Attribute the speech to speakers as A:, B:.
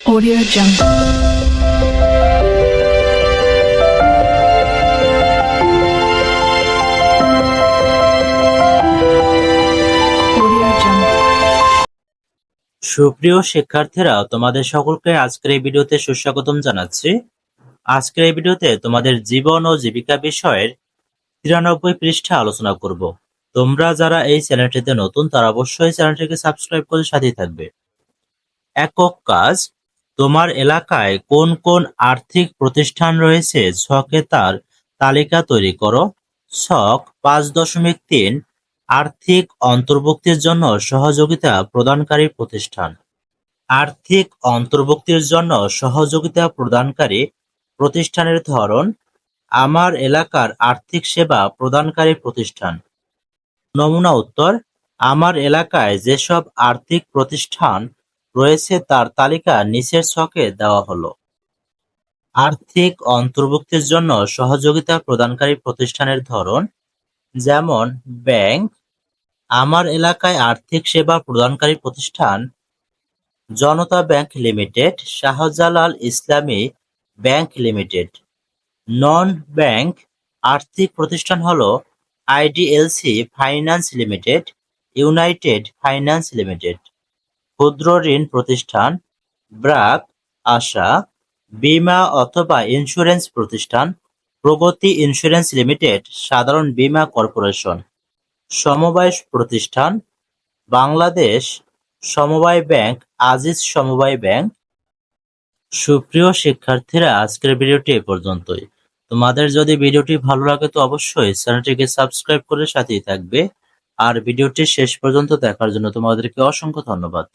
A: Audio Jungle.
B: সুপ্রিয় শিক্ষার্থীরা, তোমাদের সকলকে আজকের এই ভিডিওতে সুস্বাগতম জানাচ্ছি। আজকের এই ভিডিওতে তোমাদের জীবন ও জীবিকা বিষয়ের তিরানব্বই পৃষ্ঠা আলোচনা করব। তোমরা যারা এই চ্যানেলটিতে নতুন, তারা অবশ্যই চ্যানেলটিকে সাবস্ক্রাইব করে সাথেই থাকবে। একক কাজ তোমার এলাকায় কোন কোন আর্থিক প্রতিষ্ঠান রয়েছে? ছকে তার তালিকা তৈরি করো। ছক পাঁচ দশমিক তিন আর্থিক অন্তর্ভুক্তির জন্য সহযোগিতা প্রদানকারী প্রতিষ্ঠান। আর্থিক অন্তর্ভুক্তির জন্য সহযোগিতা প্রদানকারী প্রতিষ্ঠানের ধরন, আমার এলাকার আর্থিক সেবা প্রদানকারী প্রতিষ্ঠান। নমুনা উত্তর, আমার এলাকায় যেসব আর্থিক প্রতিষ্ঠান রয়েছে তার তালিকা নিচের ছকে দেওয়া হলো। আর্থিক অন্তর্ভুক্তির জন্য সহযোগিতা প্রদানকারী প্রতিষ্ঠানের ধরন, যেমন ব্যাংক, আমার এলাকায় আর্থিক সেবা প্রদানকারী প্রতিষ্ঠান, জনতা ব্যাংক লিমিটেড, শাহজালাল ইসলামী ব্যাংক লিমিটেড। নন ব্যাংক আর্থিক প্রতিষ্ঠান হলো IDLC finance limited, united finance limited. ক্ষুদ্র ঋণ প্রতিষ্ঠান, ব্রাক, আশা, বীমা অথবা ইন্স্যুরেন্স প্রতিষ্ঠান, প্রগতি ইন্স্যুরেন্স লিমিটেড সাধারণ বীমা কর্পোরেশন, সমবায় প্রতিষ্ঠান, বাংলাদেশ সমবায় ব্যাংক, আজিজ সমবায় ব্যাংক। সুপ্রিয় শিক্ষার্থীরা, আজকের ভিডিওটি এ পর্যন্তই। তোমাদের যদি ভিডিওটি ভালো লাগে তো অবশ্যই চ্যানেলটিকে সাবস্ক্রাইব করে সাথেই থাকবে। আর ভিডিওটি শেষ পর্যন্ত দেখার জন্য তোমাদেরকে অসংখ্য ধন্যবাদ।